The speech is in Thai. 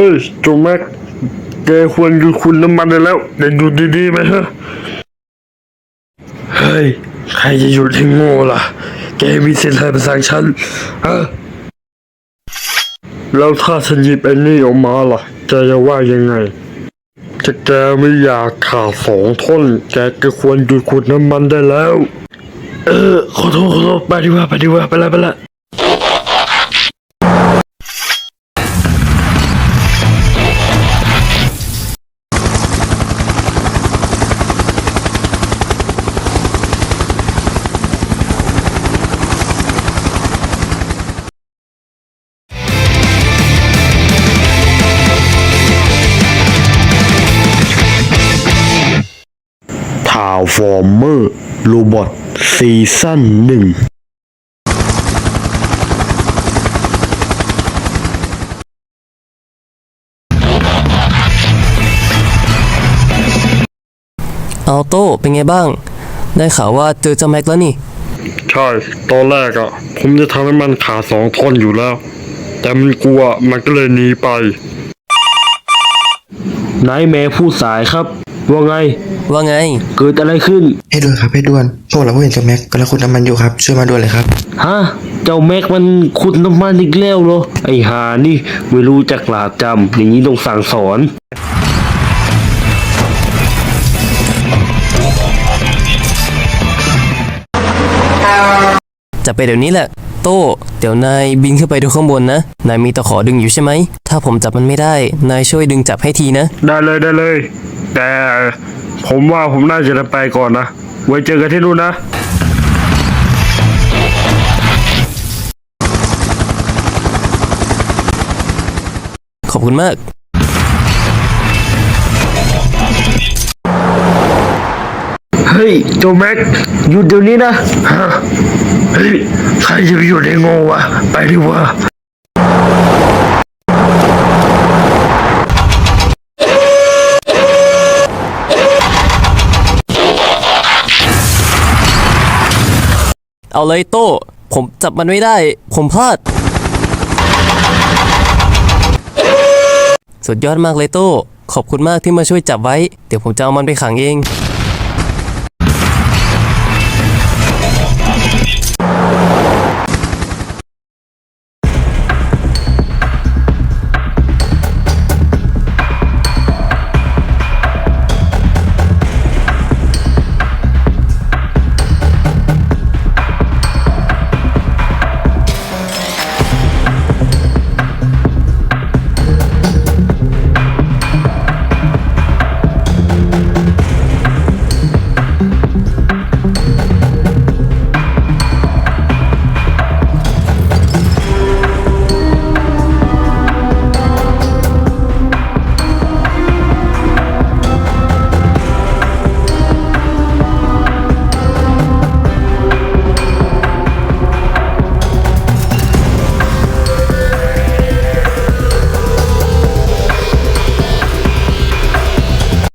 เอ้ยโจแม็กแกควรหยุดคุณน้ำมันได้แล้วเดี๋ยวหยุดดีๆไหมฮะ เฮ้ย ใครจะหยุดให้โง่ล่ะ แกมีสิทธิ์อะไรมาสั่งฉันฮะแล้วถ้าฉันหยิบไอ้นี่ออกมาล่ะ แกจะว่ายังไงถ้าแกไม่อยากขาดสองท่อน แกก็ควรหยุดขุดน้ำมันได้แล้ว เออ ขอโทษขอโทษไปดีกว่าไปดีกว่าไปละไปละ ทาวฟอร์เมอร์โรบอทซีซั่นหนึ่งเอาโต้เป็นไงบ้าง ได้ข่าวว่าเจอเจ้าแม็กแล้วนี่ ใช่ ตอนแรกอะ่ะ ผมจะทำให้มันขาดสองท่อนอยู่แล้ว แต่มันกลัวมันก็เลยหนีไปนายแม่ผู้สายครับ ว่าไง ว่าไง เกิดอะไรขึ้น ให้ด่วนครับให้ด่วนพวกเราเห็นเจ้าแม็กกำลังขุดน้ำมันอยู่ครับ ช่วยมาด่วนเลยครับ ฮะ เจ้าแม็กมันขุดน้ำมันอีกแล้วเหรอ ไอ้หานี่ไม่รู้จักหลาดจำอย่างนี้ต้องสั่งสอนจะไปเดี๋ยวนี้แหละ โต้ เดี๋ยวนายบินขึ้นไปดูข้างบนนะ นายมีตะขอดึงอยู่ใช่ไหม ถ้าผมจับมันไม่ได้ นายช่วยดึงจับให้ทีนะ ได้เลยได้เลย แต่ผมว่าผมน่าจะไปก่อนนะ ไว้เจอกันที่นู่นนะขอบคุณมาก เฮ้ยโจแม็กหยุดเดี๋ยวนี้นะฮะเฮ้ยใครจะไปหยุดไอ้โง่วะ ไปดีกว่า เอาเลยโต้ ผมจับมันไม่ได้ ผมพลาด สุดยอดมากเลยโต้ ขอบคุณมากที่มาช่วยจับไว้ เดี๋ยวผมจะเอามันไปขังเอง